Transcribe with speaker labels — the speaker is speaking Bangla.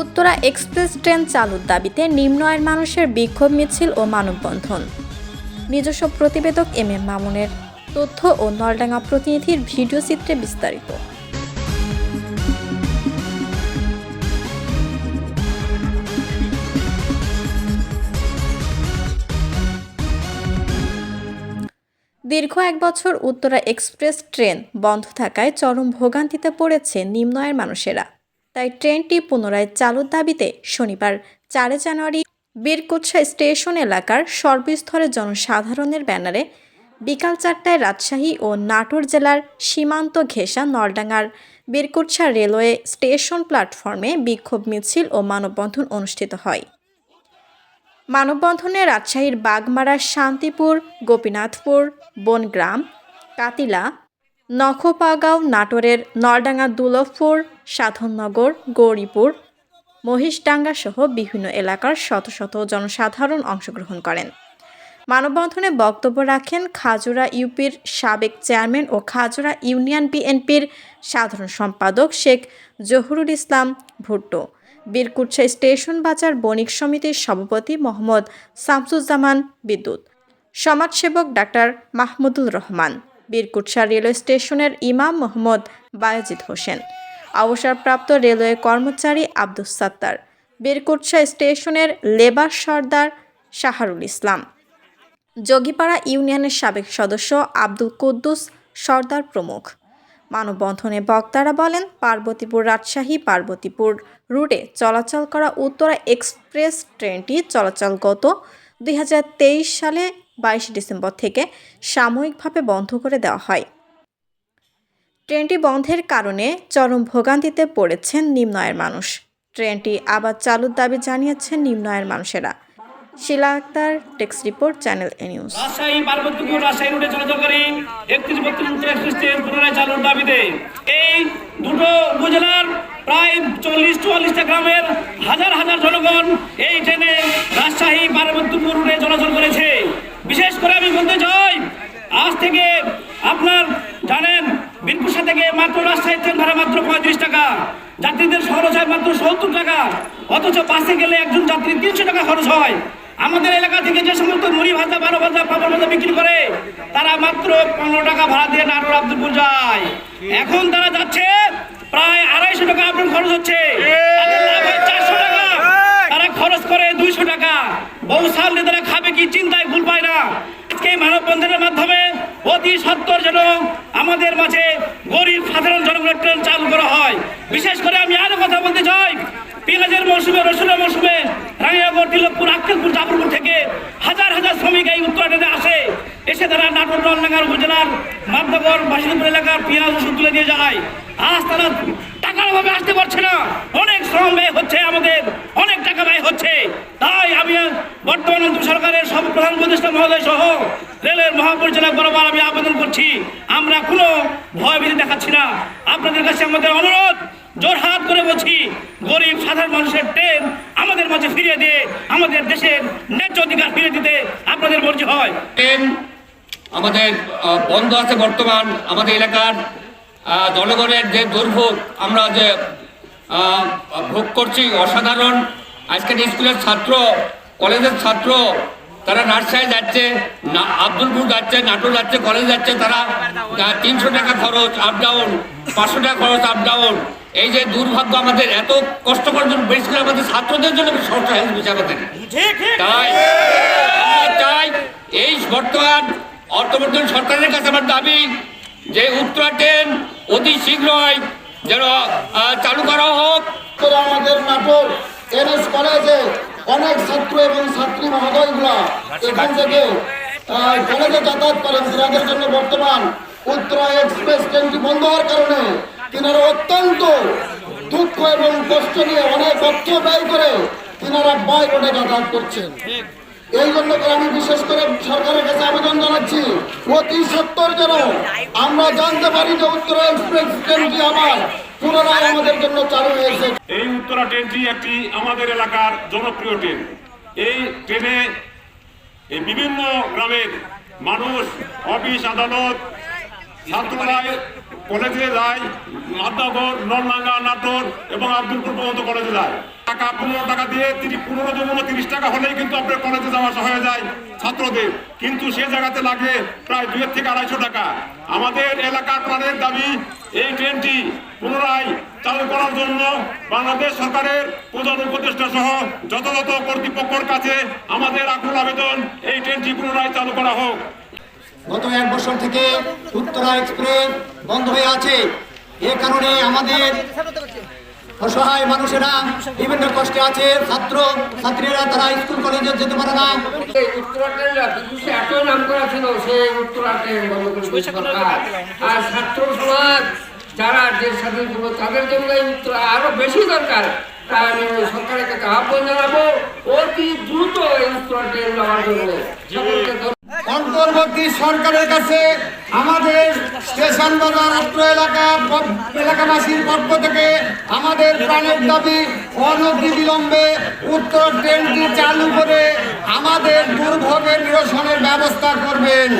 Speaker 1: উত্তরা এক্সপ্রেস ট্রেন চালুর দাবিতে নিম্ন আয়ের মানুষের বিক্ষোভ মিছিল ও মানববন্ধন। নিজস্ব প্রতিবেদক এম এম মামুনের তথ্য ও নলডাঙ্গা প্রতিনিধির ভিডিও চিত্রে বিস্তারিত। দীর্ঘ এক বছর উত্তরা এক্সপ্রেস ট্রেন বন্ধ থাকায় চরম ভোগান্তিতে পড়েছে নিম্ন আয়ের মানুষেরা। তাই ট্রেনটি পুনরায় চালুর দাবিতে শনিবার চারে জানুয়ারি বীরকুৎসা স্টেশন এলাকার সর্বস্তরের জনসাধারণের ব্যানারে বিকাল চারটায় রাজশাহী ও নাটোর জেলার সীমান্ত ঘেঁষা নলডাঙ্গার বীরকুৎসা রেলওয়ে স্টেশন প্ল্যাটফর্মে বিক্ষোভ মিছিল ও মানববন্ধন অনুষ্ঠিত হয়। মানববন্ধনে রাজশাহীর বাগমারা শান্তিপুর, গোপীনাথপুর, বনগ্রাম, কাতিলা নখপাগাঁও নাটোরের নলডাঙ্গা দুলভপুর সাধননগর, গৌরীপুর মহিষডাঙ্গা সহ বিভিন্ন এলাকার শত শত জনসাধারণ অংশগ্রহণ করেন। মানববন্ধনে বক্তব্য রাখেন খাজুরা ইউপির সাবেক চেয়ারম্যান ও খাজুরা ইউনিয়ন বিএনপির সাধারণ সম্পাদক শেখ জহুরুল ইসলাম ভুট্টো বীরকুৎসা স্টেশন বাজার বণিক সমিতির সভাপতি মোহাম্মদ শামসুজ্জামান বিদ্যুৎ, সমাজসেবক ডাক্তার মাহমুদুল রহমান বীরকুৎসা রেলওয়ে স্টেশনের ইমাম মোহাম্মদ বায়াজিদ হোসেন, অবসরপ্রাপ্ত রেলওয়ে কর্মচারী আব্দুস সাত্তার বীরকুটসা স্টেশনের লেবার সর্দার শাহারুল ইসলাম, যোগীপাড়া ইউনিয়নের সাবেক সদস্য আব্দুল কুদ্দুস সর্দার প্রমুখ। মানববন্ধনে বক্তারা বলেন, পার্বতীপুর রাজশাহী, পার্বতীপুর রুটে চলাচল করা উত্তরা এক্সপ্রেস ট্রেনটি চলাচল গত দুই সালে বাইশ ডিসেম্বর থেকে সাময়িকভাবে বন্ধ করে দেওয়া হয়। ট্রেনটি বন্ধের কারণে চরম ভোগান্তিতে পড়েছেন নিম্ন আয়ের মানুষ। ট্রেনটি আবার চালুর দাবি জানিয়েছেন নিম্ন আয়ের মানুষেরা। Shila Akter text report, channel A news.
Speaker 2: Rajshahi Parbatipur Rajshahi রুটে চলাচলকারী একত্রিশ বত্রিশ উত্তর ট্রেন পুনরায় চালুর দাবিতে এই দুটো উপজেলার প্রায় চল্লিশ চুয়াল্লিশটা গ্রামের হাজার হাজার জনগণ এই ট্রেনে রাজশাহী পার্বতীপুর রুটে চলাচল করেছে বিশেষ করে আমি বলতে চাই আজ থেকে আপনার জানেন বীরপুষা থেকে মাত্র রাজশাহী ট্রেন ভাড়া মাত্র পঁয়ত্রিশ টাকা। যাত্রীদের খরচ হয় মাত্র সত্তর টাকা। অথচ বাসে গেলে একজন যাত্রী তিনশো টাকা খরচ হয়। আমাদের এলাকা থেকে যে সমস্ত মুড়ি ভাজা, বারো ভাজা, পাপড় ভাজা বিক্রি করে, তারা মাত্র পনেরো টাকা ভাড়া দিয়ে নাটোর আব্দুলপুর যায়। এখন তারা যাচ্ছে প্রায় আড়াইশো টাকা আপনার খরচ হচ্ছে। তারা খরচ করে দুইশো টাকা। বহু সামনে তারা খাবে কি, চিন্তায় ভুল পায় না। এই মানববন্ধনের মাধ্যমে অতি সত্তর যেন আমাদের মাঝে গরিব সাধারণ জনগণের ট্রেন চালু করা হয়। বিশেষ করে আমি আরও কথা বলতে চাই, পেঁয়াজের মৌসুমে, রসুনের মৌসুমে রানিয়াগড় তিলকপুর আক্কেলপুর, জাফরপুর থেকে হাজার হাজার শ্রমিক এই উত্তরাটে আসে। এসে তারা নাটোর, নলনাগার উপজেলার মাদনগর বাসিন্দপুর এলাকার পেঁয়াজ, রসুন তুলে দিয়ে যায়। আজ তারা টাকার অভাবে আসতে পারছে না। অনেক শ্রম ব্যয় হচ্ছে আমাদের, অনেক টাকা ব্যয় হচ্ছে। তাই আমি বর্তমান সরকারের সব প্রধান উপদেষ্টা মহোদয় সহ রেলের মহাপরিচালক বরাবর আমি আবেদন করছি। আমরা কোনো ভয়ভীতি দেখাচ্ছি না। আপনাদের কাছে আমাদের অনুরোধ, জোর হাত করে বলছি, গরিব সাধারণ মানুষের ট্রেন আমাদের মাঝে ফিরিয়ে দিয়ে, আমাদের দেশের ন্যায্য অধিকার ফিরিয়ে দিতে আপনাদের মর্জি হয়।
Speaker 3: ট্রেন আমাদের বন্ধ আছে বর্তমান আমাদের এলাকার। জনগণের যে দুর্ভোগ, আমরা যে ভোগ করছি, অসাধারণ। আজকের স্কুলের ছাত্র, কলেজের ছাত্র তারা রাজশাহী যাচ্ছে না আব্দুলপুর যাচ্ছে নাটোর যাচ্ছে কলেজ যাচ্ছে তারা তিনশো টাকা খরচ আপ ডাউন পাঁচশো টাকা খরচ আপ ডাউন এই যে দুর্ভাগ্য আমাদের এত কষ্ট করার জন্য বেশি করে আমাদের ছাত্রদের জন্য সমস্যা হয়ে আমাদের। তাই আমরা চাই এই বর্তমান অর্থবর্তন সরকারের কাছে আমার দাবি যে উত্তরা ট্রেন অতি শীঘ্রই যেন চালু করা হোক।
Speaker 4: করে আমাদের নাটোর এনএস কলেজে অনেক ছাত্র এবং ছাত্রী মহোদয়গুলা এখান থেকে কলেজে যাতায়াত করেন। তাদের জন্য বর্তমান উত্তরা এক্সপ্রেস ট্রেনটি বন্ধ হওয়ার কারণে তিনারা অত্যন্ত দুঃখ এবং কষ্ট নিয়ে অনেক অর্থ ব্যয় করে তিনারা বাই রোডে যাতায়াত করছেন। এই জন্য করে আমি বিশেষ করে সরকারের কাছে আবেদন জানাচ্ছি, অতি সত্তর যেন আমরা জানতে পারি যে উত্তরা এক্সপ্রেস ট্রেনটি আবার পুনরায় আমাদের জন্য চালু হয়েছে।
Speaker 5: এই উত্তরা ট্রেনটি একটি আমাদের এলাকার জনপ্রিয় ট্রেন। এই ট্রেনে বিভিন্ন গ্রামের মানুষ, অফিস, আদালত ছাত্ররায় কলেজে যায় মাদ্দাগর নলনাঙ্গা নাটোর এবং আব্দুলপুর পর্যন্ত কলেজে যায়। টাকা পনেরো টাকা দিয়ে তিনি পনেরো দুগুলো তিরিশ টাকা হলেই কিন্তু আপনার কলেজে যাওয়া আসা হয়ে যায় ছাত্রদের। কিন্তু সে জায়গাতে লাগে প্রায় দুয়ের থেকে আড়াইশো টাকা। আমাদের এলাকার প্রাণের দাবি, এই ট্রেনটি পুনরায় চালু করার জন্য বাংলাদেশ সরকারের প্রধান উপদেষ্টা সহ যথাযথ কর্তৃপক্ষের কাছে আমাদের আকুল আবেদন, এই ট্রেনটি পুনরায় চালু করা হোক।
Speaker 6: গত এক বছর থেকে উত্তরা এক্সপ্রেস বন্ধ হয়ে আছে। এ কারণে আমাদের অসহায় মানুষেরা বিভিন্ন কষ্টে আছে। ছাত্র, ছাত্রীরা তারা স্কুল, কলেজে যেতে পারে না।
Speaker 7: বন্ধ করে আর ছাত্র যারা দেশ স্বাধীন করব তাদের জন্য উত্তরা আরও বেশি দরকার। তাই আমি সরকারের কাছে আহ্বান জানাব, অতি দ্রুত ট্রেন নেওয়ার জন্য। সকলকে।
Speaker 6: অন্তর্বর্তী সরকারের কাছে আমাদের স্টেশন বাজার রাষ্ট্র এলাকা, এলাকাবাসীর পক্ষ থেকে আমাদের প্রাণের দাবি অনতি বিলম্বে উত্তর ট্রেনটি চালু করে আমাদের দুর্ভোগের নিরসনের ব্যবস্থা করবেন।